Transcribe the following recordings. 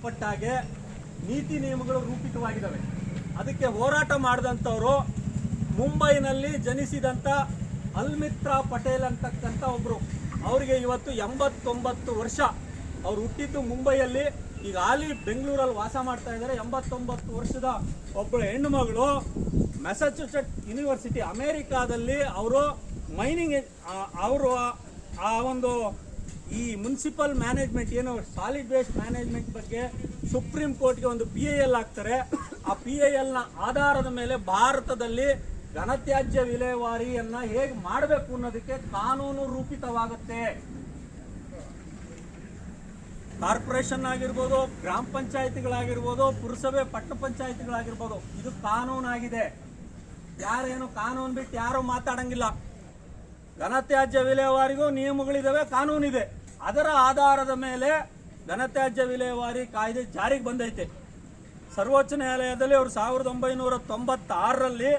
ಸಂಬಂಧಪಟ್ಟಾಗೆ ನೀತಿ ನಿಯಮಗಳು ರೂಪಿತವಾಗಿದ್ದಾವೆ. ಅದಕ್ಕೆ ಹೋರಾಟ ಮಾಡಿದಂಥವರು ಮುಂಬೈನಲ್ಲಿ ಜನಿಸಿದಂಥ ಅಲ್ಮಿತ್ರಾ ಪಟೇಲ್ ಅಂತಕ್ಕಂಥ ಒಬ್ಬರು ಅವರಿಗೆ ಇವತ್ತು ಎಂಬತ್ತೊಂಬತ್ತು ವರ್ಷ. ಅವ್ರು ಹುಟ್ಟಿದ್ದು ಮುಂಬೈಯಲ್ಲಿ. ಈಗ ಆಲಿ ಬೆಂಗಳೂರಲ್ಲಿ ವಾಸ ಮಾಡ್ತಾ ಇದ್ದಾರೆ. ಎಂಬತ್ತೊಂಬತ್ತು ವರ್ಷದ ಒಬ್ಬಳು ಹೆಣ್ಣು ಮಗಳು ಮೆಸಚುಸೆಟ್ ಯೂನಿವರ್ಸಿಟಿ ಅಮೇರಿಕಾದಲ್ಲಿ ಅವರು ಮೈನಿಂಗ್ ಅವರು ಆ ಒಂದು ಈ ಮುನ್ಸಿಪಲ್ ಮ್ಯಾನೇಜ್ಮೆಂಟ್ ಏನು ಸಾಲಿಡ್ ವೇಸ್ಟ್ ಮ್ಯಾನೇಜ್ಮೆಂಟ್ ಬಗ್ಗೆ ಸುಪ್ರೀಂ ಕೋರ್ಟ್ಗೆ ಒಂದು ಪಿ ಐ ಎಲ್ ಹಾಕ್ತಾರೆ. ಆ ಪಿ ಐ ಎಲ್ನ ಆಧಾರದ ಮೇಲೆ ಭಾರತದಲ್ಲಿ ಘನತ್ಯಾಜ್ಯ ವಿಲೇವಾರಿಯನ್ನ ಹೇಗೆ ಮಾಡಬೇಕು ಅನ್ನೋದಕ್ಕೆ ಕಾನೂನು ರೂಪಿತವಾಗುತ್ತೆ. ಕಾರ್ಪೊರೇಷನ್ ಆಗಿರ್ಬೋದು, ಗ್ರಾಮ ಪಂಚಾಯತಿಗಳಾಗಿರ್ಬೋದು, ಪುರಸಭೆ ಪಟ್ಟಣ ಪಂಚಾಯತಿಗಳಾಗಿರ್ಬೋದು, ಇದು ಕಾನೂನಾಗಿದೆ. ಯಾರೇನು ಕಾನೂನು ಬಿಟ್ಟು ಯಾರು ಮಾತಾಡಂಗಿಲ್ಲ. ಘನತ್ಯಾಜ್ಯ ವಿಲೇವಾರಿಗೂ ನಿಯಮಗಳಿದಾವೆ, ಕಾನೂನಿದೆ. ಅದರ ಆಧಾರದ ಮೇಲೆ ಘನತ್ಯಾಜ್ಯ ವಿಲೇವಾರಿ ಕಾಯ್ದೆ ಜಾರಿಗೆ ಬಂದೈತೆ. ಸರ್ವೋಚ್ಚ ನ್ಯಾಯಾಲಯದಲ್ಲಿ ಅವರು ಸಾವಿರದ ಒಂಬೈನೂರ ತೊಂಬತ್ತಾರರಲ್ಲಿ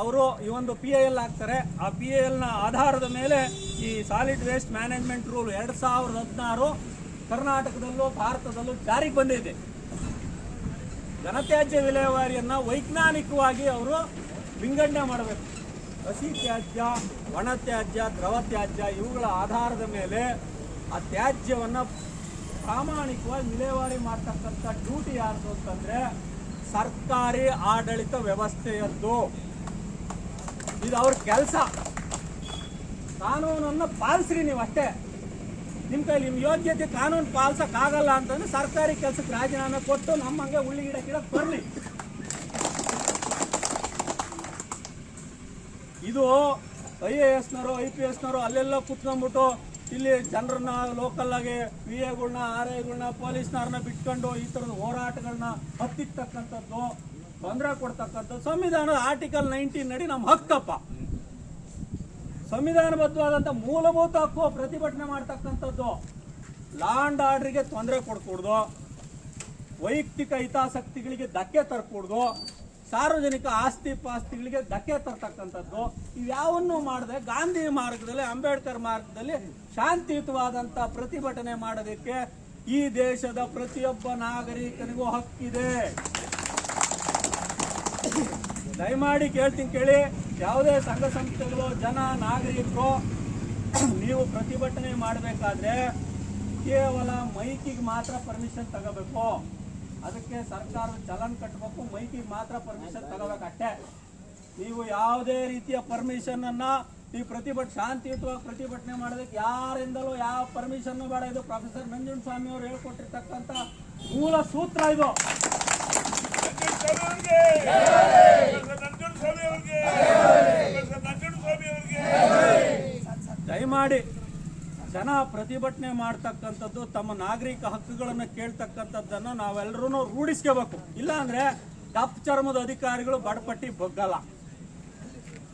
ಅವರು ಈ ಒಂದು ಪಿ ಐ ಎಲ್ ಹಾಕ್ತಾರೆ. ಆ ಪಿ ಐ ಎಲ್ನ ಆಧಾರದ ಮೇಲೆ ಈ ಸಾಲಿಡ್ ವೇಸ್ಟ್ ಮ್ಯಾನೇಜ್ಮೆಂಟ್ ರೂಲ್ ಎರಡು ಸಾವಿರದ ಹದಿನಾರು ಕರ್ನಾಟಕದಲ್ಲೂ ಭಾರತದಲ್ಲೂ ಜಾರಿಗೆ ಬಂದಿದೆ ಘನತ್ಯಾಜ್ಯ ವಿಲೇವಾರಿಯನ್ನು ವೈಜ್ಞಾನಿಕವಾಗಿ ಅವರು ವಿಂಗಡಣೆ ಮಾಡಬೇಕು. ಹಸಿ ತ್ಯಾಜ್ಯ, ಒಣ ತ್ಯಾಜ್ಯ, ದ್ರವ ತ್ಯಾಜ್ಯ ಇವುಗಳ ಆಧಾರದ ಮೇಲೆ ಆ ತ್ಯಾಜ್ಯವನ್ನು ಪ್ರಾಮಾಣಿಕವಾಗಿ ವಿಲೇವಾರಿ ಮಾಡ್ತಕ್ಕಂಥ ಡ್ಯೂಟಿ ಯಾರ್ದು ಅಂತಂದ್ರೆ ಸರ್ಕಾರಿ ಆಡಳಿತ ವ್ಯವಸ್ಥೆಯದ್ದು. ಇದು ಅವ್ರ ಕೆಲಸ. ಕಾನೂನನ್ನು ಪಾಲಿಸ್ರಿ ನೀವು ಅಷ್ಟೇ. ನಿಮ್ಮ ಕೈಲಿ ನಿಮ್ಮ ಯೋಗ್ಯತೆ ಕಾನೂನು ಪಾಲಿಸಕ್ ಆಗಲ್ಲ ಅಂತಂದ್ರೆ ಸರ್ಕಾರಿ ಕೆಲಸಕ್ಕೆ ರಾಜೀನಾಮೆ ಕೊಟ್ಟು ನಮ್ಮಂಗೆ ಉಳ್ಳಿ ಗಿಡ ಗಿಡಕ್ಕೆ ಬರಲಿ. ಇದು ಐ ಎ ಎಸ್ನವರು, ಐ ಪಿ ಎಸ್ನವರು ಅಲ್ಲೆಲ್ಲ ಕುತ್ಕೊಂಡ್ಬಿಟ್ಟು ಇಲ್ಲಿ ಜನರನ್ನ ಲೋಕಲ್ ಆಗಿ ಪಿ ಎಗಳನ್ನ ಆರ್ ಐಗಳನ್ನ ಪೊಲೀಸ್ನವ್ರನ್ನ ಬಿಟ್ಕೊಂಡು ಈ ಥರದ ಹೋರಾಟಗಳನ್ನ ಹತ್ತಿರ್ತಕ್ಕಂಥದ್ದು ತೊಂದರೆ ಕೊಡ್ತಕ್ಕಂಥದ್ದು, ಸಂವಿಧಾನದ ಆರ್ಟಿಕಲ್ ನೈನ್ಟೀನ್ ನಡಿ ನಮ್ಮ ಹಕ್ಕಪ್ಪ. ಸಂವಿಧಾನಬದ್ಧವಾದಂಥ ಮೂಲಭೂತ ಹಕ್ಕು ಪ್ರತಿಭಟನೆ ಮಾಡ್ತಕ್ಕಂಥದ್ದು ಲಾ ಅಂಡ್ ಆರ್ಡರ್ಗೆ ತೊಂದರೆ ಕೊಡ್ಕೂಡ್ದು, ವೈಯಕ್ತಿಕ ಹಿತಾಸಕ್ತಿಗಳಿಗೆ ಧಕ್ಕೆ ತರಕೂಡ್ದು ಸಾರ್ವಜನಿಕ ಆಸ್ತಿ ಪಾಸ್ತಿಗಳಿಗೆ ಧಕ್ಕೆ ತರ್ತಕ್ಕಂಥದ್ದು, ಇವ್ಯಾವನ್ನು ಮಾಡದೆ ಗಾಂಧಿ ಮಾರ್ಗದಲ್ಲಿ, ಅಂಬೇಡ್ಕರ್ ಮಾರ್ಗದಲ್ಲಿ ಶಾಂತಿಯುತವಾದಂಥ ಪ್ರತಿಭಟನೆ ಮಾಡೋದಕ್ಕೆ ಈ ದೇಶದ ಪ್ರತಿಯೊಬ್ಬ ನಾಗರಿಕನಿಗೂ ಹಕ್ಕಿದೆ. ದಯಮಾಡಿ ಕೇಳ್ತೀನಿ ಕೇಳಿ, ಯಾವುದೇ ಸಂಘ ಸಂಸ್ಥೆಗಳು, ಜನ, ನಾಗರಿಕರು, ನೀವು ಪ್ರತಿಭಟನೆ ಮಾಡಬೇಕಾದ್ರೆ ಕೇವಲ ಮೈಕಿಗೆ ಮಾತ್ರ ಪರ್ಮಿಷನ್ ತಗೋಬೇಕು. ಅದಕ್ಕೆ ಸರ್ಕಾರ ಚಲನ್ ಕಟ್ಟಬೇಕು ಮೈಕಿಗೆ ಮಾತ್ರ ಪರ್ಮಿಷನ್ ತಗೋಬೇಕು. ಅಷ್ಟೇ. ನೀವು ಯಾವುದೇ ರೀತಿಯ ಪರ್ಮಿಷನ್ ಅನ್ನ ಈ ಪ್ರತಿಭಟ ಶಾಂತಿಯುತವಾಗಿ ಪ್ರತಿಭಟನೆ ಮಾಡೋದಕ್ಕೆ ಯಾರಿಂದಲೂ ಯಾವ ಪರ್ಮಿಷನ್ ಬೇಡ. ಇದು ಪ್ರೊಫೆಸರ್ ನಂಜುನ್ ಸ್ವಾಮಿ ಅವರು ಹೇಳ್ಕೊಟ್ಟಿರ್ತಕ್ಕಂಥ ಮೂಲ ಸೂತ್ರ ಇದು. ದಯಮಾಡಿ ಜನ ಪ್ರತಿಭಟನೆ ಮಾಡ್ತಕ್ಕಂಥದ್ದು, ತಮ್ಮ ನಾಗರಿಕ ಹಕ್ಕುಗಳನ್ನು ಕೇಳ್ತಕ್ಕಂಥದ್ದನ್ನು ನಾವೆಲ್ಲರೂ ರೂಢಿಸ್ಕೋಬೇಕು. ಇಲ್ಲ ಅಂದ್ರೆ ದಪ್ಪ ಚರ್ಮದ ಅಧಿಕಾರಿಗಳು ಬಡಪಟ್ಟಿ ಬಗ್ಗಲ್ಲ.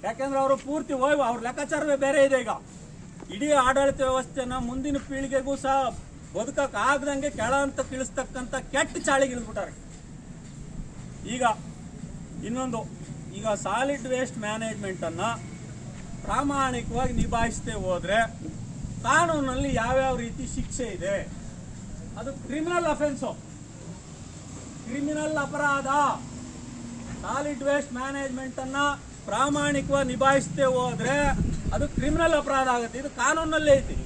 ಯಾಕೆಂದ್ರೆ ಅವರು ಪೂರ್ತಿ ಹೋಯ್ ಅವ್ರ ಲೆಕ್ಕಾಚಾರವೇ ಬೇರೆ ಇದೆ ಈಗ. ಇಡೀ ಆಡಳಿತ ವ್ಯವಸ್ಥೆನ ಮುಂದಿನ ಪೀಳಿಗೆಗೂ ಸಹ ಬದುಕಕ್ಕೆ ಆಗದಂಗೆ ಕೆಳ ಅಂತ ತಿಳಿಸ್ತಕ್ಕಂಥ ಕೆಟ್ಟ ಚಾಳಿಗೆ ಇಳಿದ್ಬಿಟ್ಟಾರೆ. ಈಗ ಇನ್ನೊಂದು, ಈಗ ಸಾಲಿಡ್ ವೇಸ್ಟ್ ಮ್ಯಾನೇಜ್ಮೆಂಟ್ ಅನ್ನ ಪ್ರಾಮಾಣಿಕವಾಗಿ ನಿಭಾಯಿಸದೆ ಹೋದ್ರೆ ಕಾನೂನಲ್ಲಿ ಯಾವ್ಯಾವ ರೀತಿ ಶಿಕ್ಷೆ ಇದೆ? ಅದು ಕ್ರಿಮಿನಲ್ ಅಫೆನ್ಸು ಕ್ರಿಮಿನಲ್ ಅಪರಾಧ. ಸಾಲಿಡ್ ವೇಸ್ಟ್ ಮ್ಯಾನೇಜ್ಮೆಂಟ್ ಅನ್ನ ಪ್ರಾಮಾಣಿಕವಾಗಿ ನಿಭಾಯಿಸದೆ ಹೋದ್ರೆ ಅದು ಕ್ರಿಮಿನಲ್ ಅಪರಾಧ ಆಗುತ್ತೆ. ಇದು ಕಾನೂನಲ್ಲೇ ಐತಿ.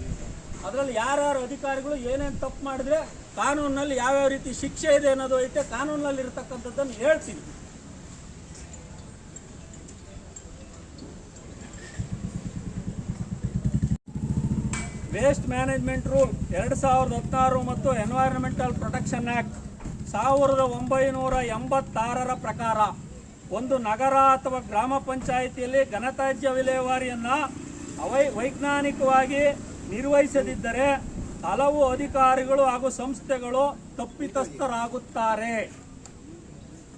ಅದರಲ್ಲಿ ಯಾರ್ಯಾರು ಅಧಿಕಾರಿಗಳು ಏನೇನು ತಪ್ಪು ಮಾಡಿದ್ರೆ ಕಾನೂನಲ್ಲಿ ಯಾವ್ಯಾವ ರೀತಿ ಶಿಕ್ಷೆ ಇದೆ ಅನ್ನೋದು ಐತೆ. ಕಾನೂನಲ್ಲಿ ಇರತಕ್ಕಂಥದ್ದನ್ನು ಹೇಳ್ತೀನಿ. ವೇಸ್ಟ್ ಮ್ಯಾನೇಜ್ಮೆಂಟ್ ರೂಲ್ ಎರಡು ಸಾವಿರದ ಹದಿನಾರು ಮತ್ತು ಎನ್ವೈರನ್ಮೆಂಟಲ್ ಪ್ರೊಟೆಕ್ಷನ್ ಆ್ಯಕ್ಟ್ ಸಾವಿರದ ಒಂಬೈನೂರ ಎಂಬತ್ತಾರರ ಪ್ರಕಾರ ಒಂದು ನಗರ ಅಥವಾ ಗ್ರಾಮ ಪಂಚಾಯಿತಿಯಲ್ಲಿ ಘನತ್ಯಾಜ್ಯ ವಿಲೇವಾರಿಯನ್ನು ಅವೈ ವೈಜ್ಞಾನಿಕವಾಗಿ ನಿರ್ವಹಿಸದಿದ್ದರೆ ಹಲವು ಅಧಿಕಾರಿಗಳು ಹಾಗೂ ಸಂಸ್ಥೆಗಳು ತಪ್ಪಿತಸ್ಥರಾಗುತ್ತಾರೆ.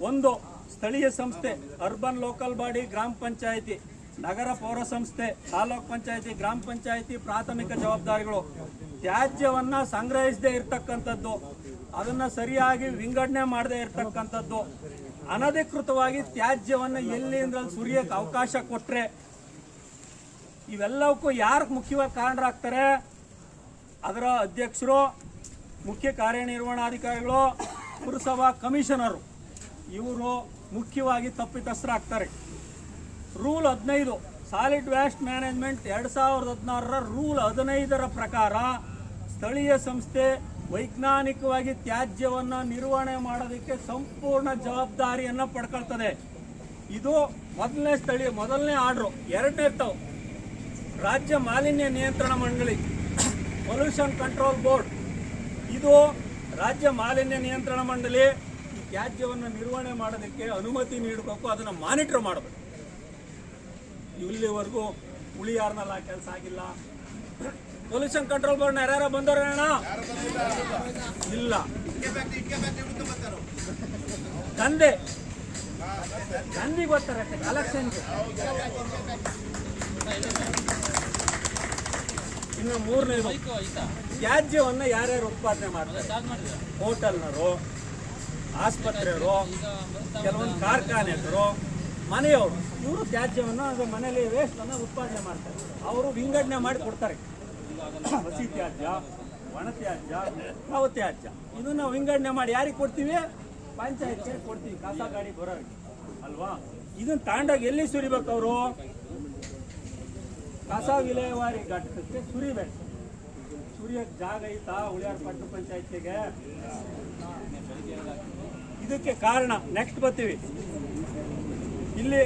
ಒಂದು ಸ್ಥಳೀಯ ಸಂಸ್ಥೆ ಅರ್ಬನ್ ಲೋಕಲ್ ಬಾಡಿ ಗ್ರಾಮ ಪಂಚಾಯಿತಿ. ನಗರ ಪೌರ ಸಂಸ್ಥೆ ತಾಲೂಕ್ ಪಂಚಾಯಿತಿ, ಗ್ರಾಮ ಪಂಚಾಯಿತಿ ಪ್ರಾಥಮಿಕ ಜವಾಬ್ದಾರಿಗಳು ತ್ಯಾಜ್ಯವನ್ನ ಸಂಗ್ರಹಿಸದೇ ಇರತಕ್ಕಂಥದ್ದು, ಅದನ್ನ ಸರಿಯಾಗಿ ವಿಂಗಡಣೆ ಮಾಡದೇ ಇರತಕ್ಕಂಥದ್ದು, ಅನಧಿಕೃತವಾಗಿ ತ್ಯಾಜ್ಯವನ್ನ ಎಲ್ಲಿಂದ ಸುರಿಯಕ್ಕೆ ಅವಕಾಶ ಕೊಟ್ರೆ ಇವೆಲ್ಲವಕ್ಕೂ ಯಾರು ಮುಖ್ಯವಾಗಿ ಕಾರಣರಾಗ್ತಾರೆ? ಅದರ ಅಧ್ಯಕ್ಷರು, ಮುಖ್ಯ ಕಾರ್ಯನಿರ್ವಹಣಾಧಿಕಾರಿಗಳು, ಪುರಸಭಾ ಕಮಿಷನರು, ಇವರು ಮುಖ್ಯವಾಗಿ ತಪ್ಪಿತಸ್ಥರಾಗ್ತಾರೆ. ರೂಲ್ ಹದಿನೈದು. ಸಾಲಿಡ್ ವ್ಯಾಸ್ಟ್ ಮ್ಯಾನೇಜ್ಮೆಂಟ್ ಎರಡು ಸಾವಿರದ ಹದಿನಾರರ ರೂಲ್ ಹದಿನೈದರ ಪ್ರಕಾರ ಸ್ಥಳೀಯ ಸಂಸ್ಥೆ ವೈಜ್ಞಾನಿಕವಾಗಿ ತ್ಯಾಜ್ಯವನ್ನು ನಿರ್ವಹಣೆ ಮಾಡೋದಕ್ಕೆ ಸಂಪೂರ್ಣ ಜವಾಬ್ದಾರಿಯನ್ನು ಪಡ್ಕೊಳ್ತದೆ. ಇದು ಮೊದಲನೇ ಸ್ಥಳೀಯ, ಮೊದಲನೇ ಆರ್ಡ್ರು, ಎರಡನೇ ತಾವು. ರಾಜ್ಯ ಮಾಲಿನ್ಯ ನಿಯಂತ್ರಣ ಮಂಡಳಿ ಪೊಲ್ಯೂಷನ್ ಕಂಟ್ರೋಲ್ ಬೋರ್ಡ್ ಇದು ರಾಜ್ಯ ಮಾಲಿನ್ಯ ನಿಯಂತ್ರಣ ಮಂಡಳಿ ಈ ತ್ಯಾಜ್ಯವನ್ನು ನಿರ್ವಹಣೆ ಮಾಡೋದಕ್ಕೆ ಅನುಮತಿ ನೀಡಬೇಕು, ಅದನ್ನು ಮಾನಿಟರ್ ಮಾಡಬೇಕು. ಇಲ್ಲಿವರೆಗೂ ಉಳಿಯಾರ್ನಲ್ಲ ಕೆಲಸ ಆಗಿಲ್ಲ. ಪೊಲ್ಯೂಷನ್ ಕಂಟ್ರೋಲ್ ಬೋರ್ಡ್ ಯಾರ್ಯಾರ ಬಂದವ್ರ ಇಲ್ಲ. ತಂದೆ. ತಂದಿ ಬರ್ತಾರೆ ಕಲೆಕ್ಷನ್ ಇನ್ನು ಮೂರನೇ ತ್ಯಾಜ್ಯವನ್ನು ಯಾರ್ಯಾರು ಉತ್ಪಾದನೆ ಮಾಡ್ತಾರೆ? ಹೋಟೆಲ್ನವರು ಆಸ್ಪತ್ರೆಯವರು, ಕೆಲವೊಂದು ಕಾರ್ಖಾನೆಗಳು ಮನೆಯವರು, ಇವರು ತ್ಯಾಜ್ಯವನ್ನು ಅದು ಮನೆಯಲ್ಲಿ ವೇಸ್ಟ್ ಅನ್ನ ಉತ್ಪಾದನೆ ಮಾಡ್ತಾರೆ. ಅವರು ವಿಂಗಡಣೆ ಮಾಡಿ ಕೊಡ್ತಾರೆ. ಹಸಿ ತ್ಯಾಜ್ಯ, ಒಣ ತ್ಯಾಜ್ಯ ತ್ಯಾಜ್ಯ. ಇದನ್ನ ವಿಂಗಡಣೆ ಮಾಡಿ ಯಾರಿಗೆ ಕೊಡ್ತೀವಿ? ಪಂಚಾಯತ್ಗೆ ಕೊಡ್ತೀವಿ. ಕಸ, ಗಾಡಿ ಬರೋರಿಗೆ ಅಲ್ವಾ? ಇದನ್ನ ತಾಂಡಾಗ ಎಲ್ಲಿ ಸುರಿಬೇಕು ಅವರು? ಕಸ ವಿಲೇವಾರಿ ಘಟಕಕ್ಕೆ ಸುರಿಬೇಕು. ಸುರಿಯೋಕ್ಕೆ ಜಾಗ ಐತಾ ಉಳಿಯಾರ ಪಟ್ಟು ಪಂಚಾಯತಿಗೆ? ಇದಕ್ಕೆ ಕಾರಣ. ನೆಕ್ಸ್ಟ್ ಬರ್ತೀವಿ. ಇಲ್ಲಿ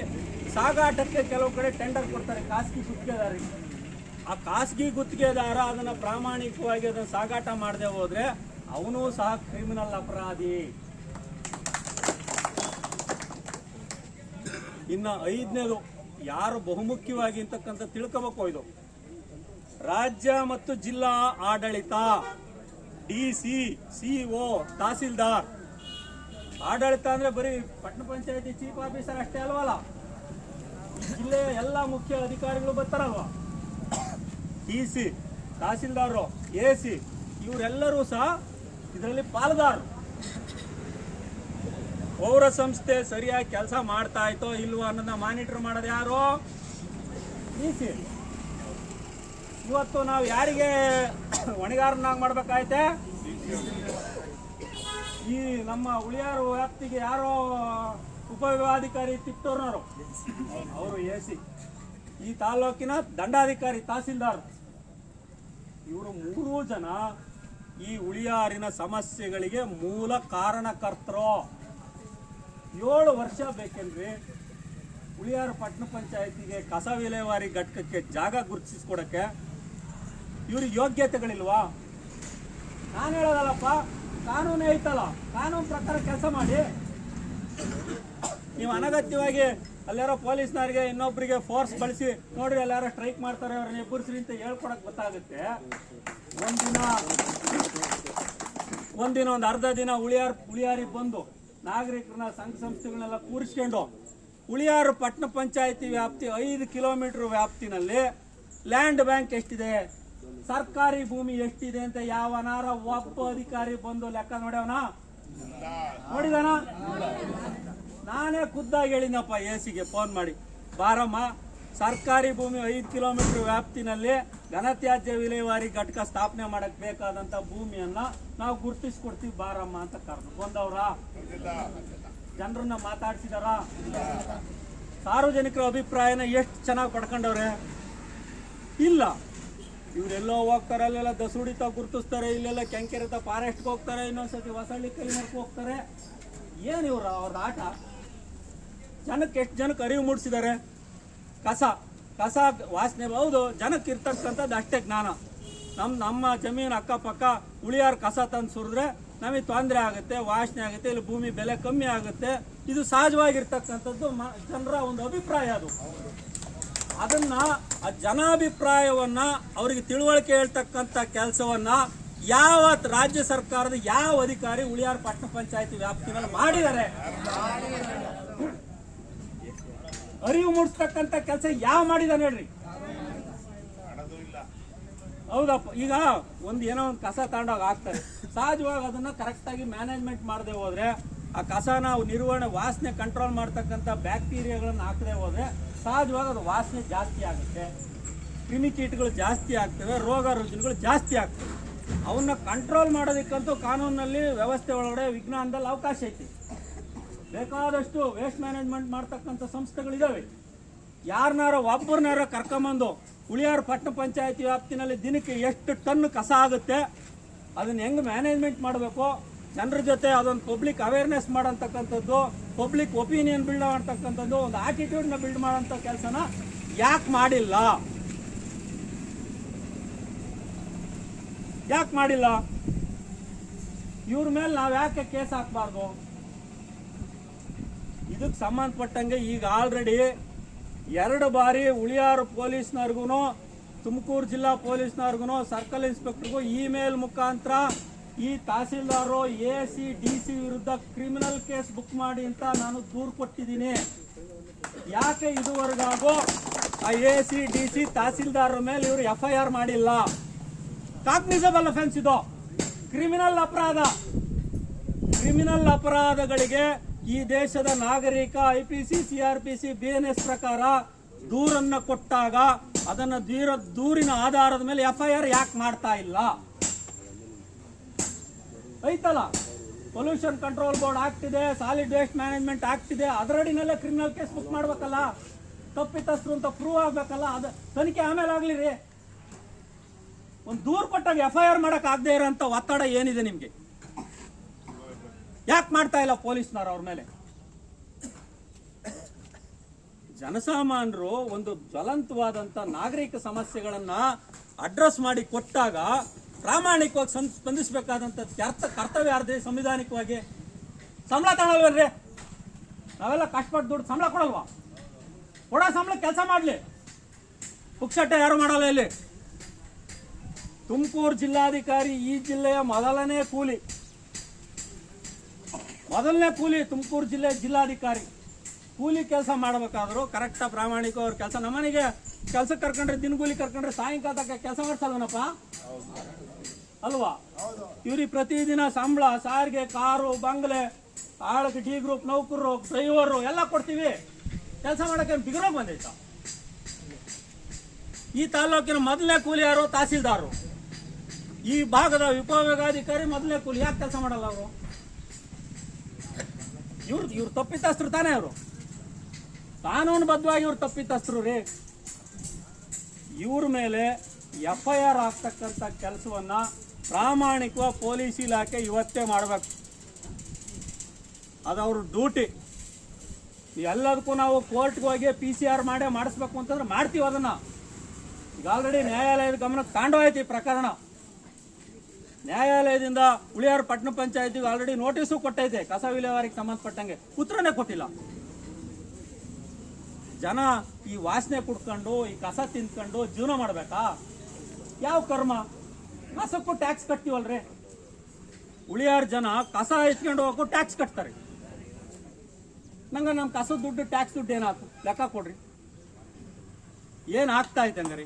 ಸಾಗಾಟಕ್ಕೆ ಕೆಲವು ಕಡೆ ಟೆಂಡರ್ ಕೊಡ್ತಾರೆ. ಖಾಸಗಿ ಗುತ್ತಿಗೆದಾರರಿಗೆ. ಆ ಖಾಸಗಿ ಗುತ್ತಿಗೆದಾರ ಅದನ್ನು ಪ್ರಾಮಾಣಿಕವಾಗಿ ಅದನ್ನು ಸಾಗಾಟ ಮಾಡದೆ ಹೋದರೆ ಅವನು ಸಹ ಕ್ರಿಮಿನಲ್ ಅಪರಾಧಿ. ಇನ್ನ ಐದನೇದು, ಯಾರು ಬಹುಮುಖ್ಯವಾಗಿ ಅಂತಕ್ಕಂಥ ತಿಳ್ಕೋಬೇಕು ಇದು. ರಾಜ್ಯ ಮತ್ತು ಜಿಲ್ಲಾ ಆಡಳಿತ. D C tahsildar. ಆಡಳಿತ ಅಂದ್ರೆ ಬರೀ ಪಟ್ಟಣ ಪಂಚಾಯತಿ ಚೀಫ್ ಆಫೀಸರ್ ಅಷ್ಟೇ ಅಲ್ವಲ್ಲ? ಜಿಲ್ಲೆಯ ಎಲ್ಲ ಮುಖ್ಯ ಅಧಿಕಾರಿಗಳು ಬರ್ತಾರಲ್ವ? ಡಿ ಸಿ ತಹಸೀಲ್ದಾರರು ಎ ಸಿ ಇವರೆಲ್ಲರೂ ಸಹ ಇದರಲ್ಲಿ ಪಾಲುದಾರರು. ಪೌರ ಸಂಸ್ಥೆ ಸರಿಯಾಗಿ ಕೆಲಸ ಮಾಡ್ತಾ ಇತ್ತೋ ಇಲ್ವೋ ಅನ್ನೋದನ್ನ ಮಾನಿಟರ್ ಮಾಡೋದು ಯಾರು? ಟಿ ಸಿ ಇವತ್ತು ನಾವು ಯಾರಿಗೆ ಹೊಣೆಗಾರನಾಗಿ ಮಾಡ್ಬೇಕಾಯ್ತೆ? ಈ ನಮ್ಮ ಉಳಿಯಾರು ವ್ಯಾಪ್ತಿಗೆ ಯಾರೋ ಉಪವಿಭಾಧಿಕಾರಿ ತಿಟ್ಟೂರ್ನವರು. ಅವರು ಎ ಸಿ. ಈ ತಾಲೂಕಿನ ದಂಡಾಧಿಕಾರಿ ತಹಸೀಲ್ದಾರ್. ಇವರು ಮೂರು ಜನ ಈ ಉಳಿಯಾರಿನ ಸಮಸ್ಯೆಗಳಿಗೆ ಮೂಲ ಕಾರಣಕರ್ತರು. ಏಳು ವರ್ಷ ಬೇಕೇನ್ರಿ ಉಳಿಯಾರು ಪಟ್ಟಣ ಪಂಚಾಯತಿಗೆ ಕಸ ವಿಲೇವಾರಿ ಘಟಕಕ್ಕೆ ಜಾಗ ಗುರುತಿಸ್ಕೊಡಕ್ಕೆ ಇವ್ರಿಗೆ ಯೋಗ್ಯತೆಗಳಿಲ್ವಾ? ನಾನು ಹೇಳೋದಲ್ಲಪ್ಪ ಕಾನೂನು ಐತಲ್ಲ, ಕಾನೂನು ಪ್ರಕಾರ ಕೆಲಸ ಮಾಡಿ. ನೀವು ಅನಗತ್ಯವಾಗಿ ಅಲ್ಲಾರೋ ಪೊಲೀಸ್ನವ್ರಿಗೆ ಇನ್ನೊಬ್ಬರಿಗೆ ಫೋರ್ಸ್ ಬಳಸಿ ನೋಡ್ರಿ ಎಲ್ಲಾರೋ ಸ್ಟ್ರೈಕ್ ಮಾಡ್ತಾರೆ, ಅವ್ರನ್ನ ಎಬ್ಬರಿಸ್ರಿ ಅಂತ ಹೇಳ್ಕೊಡಕ್ ಗೊತ್ತಾಗುತ್ತೆ. ಒಂದಿನ ಒಂದಿನ ಒಂದು ಅರ್ಧ ದಿನ ಉಳಿಯಾರ್ ಉಳಿಯಾರಿಗೆ ಬಂದು ನಾಗರಿಕರನ್ನ ಸಂಘ ಸಂಸ್ಥೆಗಳನ್ನೆಲ್ಲ ಕೂರಿಸ್ಕೊಂಡು ಉಳಿಯಾರು ಪಟ್ಟಣ ಪಂಚಾಯತಿ ವ್ಯಾಪ್ತಿ ಐದು ಕಿಲೋಮೀಟರ್ ವ್ಯಾಪ್ತಿನಲ್ಲಿ ಲ್ಯಾಂಡ್ ಬ್ಯಾಂಕ್ ಎಷ್ಟಿದೆ? ಸರ್ಕಾರಿ ಭೂಮಿ ಎಷ್ಟಿದೆ ಅಂತ ಯಾವನಾರ ಒಬ್ಬ ಅಧಿಕಾರಿ ಬಂದು ಲೆಕ್ಕ ನೋಡ್ಯವನ? ನೋಡಿದಾನ? ನಾನೇ ಖುದ್ದಾಗಿ ಹೇಳಿನಪ್ಪ ಎ ಸಿಗೆ ಫೋನ್ ಮಾಡಿ. ಬಾರಮ್ಮ, ಸರ್ಕಾರಿ ಭೂಮಿ ಐದು ಕಿಲೋಮೀಟರ್ ವ್ಯಾಪ್ತಿನಲ್ಲಿ ಘನತ್ಯಾಜ್ಯ ವಿಲೇವಾರಿ ಘಟಕ ಸ್ಥಾಪನೆ ಮಾಡಕ್ ಬೇಕಾದಂತ ಭೂಮಿಯನ್ನ ನಾವು ಗುರ್ತಿಸ್ಕೊಡ್ತೀವಿ ಬಾರಮ್ಮ ಅಂತ ಕರೆದು ಬಂದವ್ರ? ಜನರನ್ನ ಮಾತಾಡ್ಸಿದಾರ? ಸಾರ್ವಜನಿಕರ ಅಭಿಪ್ರಾಯನ ಎಷ್ಟು ಚೆನ್ನಾಗಿ ಪಡ್ಕೊಂಡವ್ರೆ? ಇಲ್ಲ. ಇವರೆಲ್ಲೋ ಹೋಗ್ತಾರೆ ಅಲ್ಲೆಲ್ಲ ದಸುಡಿತ ಗುರುತಿಸ್ತಾರೆ, ಇಲ್ಲೆಲ್ಲ ಕೆಂಕೆರೆತ ಫಾರೆಸ್ಟ್ಗೆ ಹೋಗ್ತಾರೆ, ಇನ್ನೊಂದ್ಸತಿ ಹೊಸಳ್ಳಿ ಕೈಮರ್ಕ್ ಹೋಗ್ತಾರೆ. ಏನು ಇವ್ರ ಅವ್ರದ್ದು ಆಟ? ಜನಕ್ಕೆ ಎಷ್ಟು ಜನಕ್ಕೆ ಅರಿವು ಮೂಡಿಸಿದ್ದಾರೆ? ಕಸ ಕಸ ವಾಸನೆ, ಹೌದು, ಜನಕ್ಕೆ ಇರ್ತಕ್ಕಂಥದ್ದು ಅಷ್ಟೇ ಜ್ಞಾನ. ನಮ್ಮ ನಮ್ಮ ಜಮೀನು ಅಕ್ಕಪಕ್ಕ ಉಳಿಯಾರು ಕಸ ತಂದು ಸುರಿದ್ರೆ ನಮಗೆ ತೊಂದರೆ ಆಗುತ್ತೆ, ವಾಸನೆ ಆಗುತ್ತೆ, ಇಲ್ಲಿ ಭೂಮಿ ಬೆಲೆ ಕಮ್ಮಿ ಆಗುತ್ತೆ. ಇದು ಸಹಜವಾಗಿರ್ತಕ್ಕಂಥದ್ದು ಜನರ ಒಂದು ಅಭಿಪ್ರಾಯ ಅದು. ಅದನ್ನ ಆ ಜನಾಭಿಪ್ರಾಯವನ್ನ ಅವರಿಗೆ ತಿಳುವಳಿಕೆ ಹೇಳ್ತಕ್ಕಂಥ ಕೆಲಸವನ್ನ ಯಾವ ರಾಜ್ಯ ಸರ್ಕಾರದ ಯಾವ ಅಧಿಕಾರಿ ಉಳಿಯಾರ ಪಟ್ಟಣ ಪಂಚಾಯತಿ ವ್ಯಾಪ್ತಿನಲ್ಲಿ ಮಾಡಿದ್ದಾರೆ ಅರಿವು ಮೂಡಿಸ್ತಕ್ಕಂಥ ಕೆಲಸ ಯಾವ ಮಾಡಿದಾನೆ ಹೇಳ್ರಿ? ಹೌದಪ್ಪ. ಈಗ ಒಂದು ಏನೋ ಒಂದು ಕಸ ತಗೊಂಡೋಗ ಆಗ್ತದೆ ಸಹಜವಾಗಿ ಅದನ್ನ ಕರೆಕ್ಟಾಗಿ ಮ್ಯಾನೇಜ್ಮೆಂಟ್ ಮಾಡದೆ ಹೋದ್ರೆ ಆ ಕಸ ನಾವು ನಿರ್ವಹಣೆ ವಾಸನೆ ಕಂಟ್ರೋಲ್ ಮಾಡ್ತಕ್ಕಂಥ ಬ್ಯಾಕ್ಟೀರಿಯಾಗಳನ್ನು ಹಾಕದೆ ಹೋದ್ರೆ ಸಹಜವಾಗಿ ಅದು ವಾಸನೆ ಜಾಸ್ತಿ ಆಗುತ್ತೆ. ಕ್ರಿಮಿಕೀಟಗಳು ಜಾಸ್ತಿ ಆಗ್ತವೆ, ರೋಗ ರುಜಿನಗಳು ಜಾಸ್ತಿ ಆಗ್ತವೆ. ಅವನ್ನ ಕಂಟ್ರೋಲ್ ಮಾಡೋದಕ್ಕಂತೂ ಕಾನೂನಲ್ಲಿ ವ್ಯವಸ್ಥೆ ಒಳಗಡೆ ವಿಜ್ಞಾನದಲ್ಲಿ ಅವಕಾಶ ಐತಿ. ಬೇಕಾದಷ್ಟು ವೇಸ್ಟ್ ಮ್ಯಾನೇಜ್ಮೆಂಟ್ ಮಾಡ್ತಕ್ಕಂಥ ಸಂಸ್ಥೆಗಳಿದಾವೆ ಯಾರನ್ನಾರ ಒಬ್ಬರನ್ನಾರ ಕರ್ಕೊಂಬಂದು ಉಳಿಯಾರು ಪಟ್ಟಣ ಪಂಚಾಯತಿ ವ್ಯಾಪ್ತಿನಲ್ಲಿ ದಿನಕ್ಕೆ ಎಷ್ಟು ಟನ್ ಕಸ ಆಗುತ್ತೆ, ಅದನ್ನ ಹೆಂಗ್ ಮ್ಯಾನೇಜ್ಮೆಂಟ್ ಮಾಡಬೇಕು, ಜನರ ಜೊತೆ ಅದೊಂದು ಪಬ್ಲಿಕ್ ಅವೇರ್ನೆಸ್ ಮಾಡೋಂತಕ್ಕಂಥದ್ದು ಪಬ್ಲಿಕ್ ಒಪಿನಿಯನ್ ಬಿಲ್ಡ್ ಮಾಡ್ತಕ್ಕಂಥದ್ದು, ಒಂದು ಆಟಿಟ್ಯೂಡ್ನ ಬಿಲ್ಡ್ ಮಾಡೋಂಥ ಕೆಲಸನ ಯಾಕೆ ಮಾಡಿಲ್ಲ? ಯಾಕೆ ಮಾಡಿಲ್ಲ? ಇವ್ರ ಮೇಲೆ ನಾವು ಯಾಕೆ ಕೇಸ್ ಹಾಕಬಾರ್ದು? ಇದಕ್ಕೆ ಸಂಬಂಧಪಟ್ಟಂಗೆ ಈಗ ಆಲ್ರೆಡಿ ಎರಡು ಬಾರಿ ಉಳಿಯಾರು ಪೊಲೀಸ್ನವ್ರಿಗೂ ತುಮಕೂರು ಜಿಲ್ಲಾ ಪೊಲೀಸ್ನವ್ರಿಗೂ ಸರ್ಕಲ್ ಇನ್ಸ್ಪೆಕ್ಟರ್ಗೂ ಇಮೇಲ್ ಮುಖಾಂತರ ಈ tahsildar A C D C ವಿರುದ್ಧ ಕ್ರಿಮಿನಲ್ ಕೇಸ್ ಬುಕ್ ಮಾಡಿ ಅಂತ ನಾನು ದೂರು ಕೊಟ್ಟಿದ್ದೀನಿ. ಯಾಕೆ ಇದುವರೆಗಾಗೂ ಆ ಎ ಸಿ ಡಿ ಸಿ ತಹಸೀಲ್ದಾರರ ಮೇಲೆ ಇವರು ಎಫ್ ಐ ಆರ್ ಮಾಡಿಲ್ಲ? ಕಾಗ್ನಿಸಬಲ್ ಅಫೆನ್ಸ್ ಇದು. ಕ್ರಿಮಿನಲ್ ಅಪರಾಧ. ಕ್ರಿಮಿನಲ್ ಅಪರಾಧಗಳಿಗೆ ಈ ದೇಶದ ನಾಗರಿಕ I P C C R P C B N S ಪ್ರಕಾರ ದೂರನ್ನ ಕೊಟ್ಟಾಗ ಅದನ್ನ ದೂರ, ದೂರಿನ ಆಧಾರದ ಮೇಲೆ ಎಫ್ ಐ ಆರ್ ಯಾಕೆ ಮಾಡ್ತಾ ಇಲ್ಲ? ಐತಲ್ಲ? ಪೊಲ್ಯೂಷನ್ ಕಂಟ್ರೋಲ್ ಬೋರ್ಡ್ ಆಗ್ತಿದೆ ಸಾಲಿಡ್ ವೇಸ್ಟ್ ಮ್ಯಾನೇಜ್ಮೆಂಟ್ ಆಗ್ತಿದೆ ಅದರಡಿನಲ್ಲೇ ಕ್ರಿಮಿನಲ್ ಕೇಸ್ ಬುಕ್ ಮಾಡ್ಬೇಕಲ್ಲ? ತಪ್ಪಿತಸ್ಥರು ಅಂತ ಪ್ರೂವ್ ಆಗ್ಬೇಕಲ್ಲ? ಅದ ತನಿಖೆ ಆಮೇಲೆ ಆಗ್ಲಿ ರೀ. ಒಂದು ದೂರು ಕೊಟ್ಟಾಗ ಎಫ್ ಐ ಆರ್ ಮಾಡಕ್ ಆಗದೆ ಇರೋಂಥ ಒತ್ತಡ ಏನಿದೆ ನಿಮ್ಗೆ? ಯಾಕೆ ಮಾಡ್ತಾ ಇಲ್ಲ ಪೊಲೀಸ್ನವ್ರು ಅವ್ರ ಮೇಲೆ? ಜನಸಾಮಾನ್ಯರು ಒಂದು ಜ್ವಲಂತವಾದಂತ ನಾಗರಿಕ ಸಮಸ್ಯೆಗಳನ್ನ ಅಡ್ರೆಸ್ ಮಾಡಿ ಕೊಟ್ಟಾಗ ಪ್ರಾಮಾಣಿಕವಾಗಿ ಸಂ- ಸ್ಪಂದಿಸಬೇಕಾದಂತ ಅರ್ಥ, ಕರ್ತವ್ಯ ಯಾರ್ದೆ ಸಂವಿಧಾನಿಕವಾಗಿ. ಸಂಬಳ ತಗೊಳಲ್ವಲ್ರಿ ನಾವೆಲ್ಲ ಕಷ್ಟಪಟ್ಟು ದುಡ್ಡು ಸಂಬಳ ಕೊಡಲ್ವಾ? ಕೊಡೋ ಸಂಬಳ ಕೆಲಸ ಮಾಡಲಿ. ಪುಕ್ಸಟ್ಟೆ ಯಾರು ಮಾಡಲ್ಲ ಇಲ್ಲಿ? ತುಮಕೂರು ಜಿಲ್ಲಾಧಿಕಾರಿ ಈ ಜಿಲ್ಲೆಯ ಮೊದಲನೇ ಕೂಲಿ. ಮೊದಲನೇ ಕೂಲಿ ತುಮಕೂರು ಜಿಲ್ಲೆ ಜಿಲ್ಲಾಧಿಕಾರಿ. ಕೂಲಿ ಕೆಲಸ ಮಾಡಬೇಕಾದ್ರು ಕರೆಕ್ಟಾಗಿ ಪ್ರಾಮಾಣಿಕ ಅವ್ರ ಕೆಲಸ. ನಮ್ಮನೆಗೆ ಕೆಲಸಕ್ಕೆ ಕರ್ಕೊಂಡ್ರೆ, ದಿನಗೂಲಿ ಕರ್ಕೊಂಡ್ರೆ ಸಾಯಂಕಾಲ ತಕ್ಕ ಕೆಲಸ ಮಾಡ್ಸಲ್ವನಪ್ಪ? ಅಲ್ವಾ? ಇವ್ರಿಗೆ ಪ್ರತಿದಿನ ಸಂಬಳ, ಸಾರಿಗೆ, ಕಾರು, ಬಂಗ್ಲೆ ಆಳಕ್ಕೆ ಡಿ ಗ್ರೂಪ್ ನೌಕರರು ಡ್ರೈವರು ಎಲ್ಲ ಕೊಡ್ತೀವಿ. ಕೆಲಸ ಮಾಡಕ್ಕೆ ಬಿಗರೋಗ್ ಬಂದೈತ? ಈ ತಾಲೂಕಿನ ಮೊದಲನೇ ಕೂಲಿಯಾರು ತಹಸೀಲ್ದಾರು. ಈ ಭಾಗದ ಉಪವಿಭಾಗಾಧಿಕಾರಿ ಮೊದಲನೇ ಕೂಲಿ. ಯಾಕೆ ಕೆಲಸ ಮಾಡಲ್ಲ ಅವರು? ಇವ್ರು ಇವ್ರು ತಪ್ಪಿತಸ್ಥರು ತಾನೇ ಅವರು. ಕಾನೂನುಬದ್ಧವಾಗಿ ಇವ್ರು ತಪ್ಪಿತಸ್ಥರು ರೀ. ಇವ್ರ ಮೇಲೆ ಎಫ್ ಐ ಆರ್ ಆಗ್ತಕ್ಕಂಥ ಕೆಲಸವನ್ನು ಪ್ರಾಮಾಣಿಕವಾಗಿ ಪೊಲೀಸ್ ಇಲಾಖೆ ಇವತ್ತೇ ಮಾಡಬೇಕು. ಅದು ಅವ್ರ ಡ್ಯೂಟಿ. ಎಲ್ಲದಕ್ಕೂ ನಾವು ಕೋರ್ಟ್ಗೆ ಹೋಗಿ ಪಿ ಸಿ ಆರ್ ಮಾಡೇ ಮಾಡಿಸ್ಬೇಕು ಅಂತಂದ್ರೆ ಮಾಡ್ತೀವಿ ಅದನ್ನ. ಈಗ ಆಲ್ರೆಡಿ ನ್ಯಾಯಾಲಯದ ಗಮನಕ್ಕೆ ತಾಂಡವಾಯ್ತು ಈ ಪ್ರಕರಣ. ನ್ಯಾಯಾಲಯದಿಂದ ಉಳಿಯಾರ ಪಟ್ಟಣ ಪಂಚಾಯತಿಗೆ ಆಲ್ರೆಡಿ ನೋಟಿಸು ಕೊಟ್ಟೈತೆ, ಕಸ ವಿಲೇವಾರಿಗೆ ಸಂಬಂಧಪಟ್ಟಂಗೆ. ಉತ್ತರನೇ ಕೊಟ್ಟಿಲ್ಲ. ಜನ ಈ ವಾಸನೆ ಕುಡ್ಕೊಂಡು, ಈ ಕಸ ತಿಂದ್ಕೊಂಡು ಜೀವನ ಮಾಡ್ಬೇಕಾ? ಯಾವ ಕರ್ಮ? ಕಸಕ್ಕೂ ಟ್ಯಾಕ್ಸ್ ಕಟ್ತೀವಲ್ರಿ? ಉಳಿಯಾರ ಜನ ಕಸ ಎತ್ಕೊಂಡು ಹೋಗೋ ಟ್ಯಾಕ್ಸ್ ಕಟ್ತಾರೆ. ನಂಗೆ ನಮ್ಮ ಕಸ ದುಡ್ಡು ಟ್ಯಾಕ್ಸ್ ದುಡ್ಡು ಏನಾಯ್ತು ಲೆಕ್ಕ ಕೊಡ್ರಿ. ಏನ್ ಆಗ್ತಾ ಐತೆ ಹಂಗಾರಿ?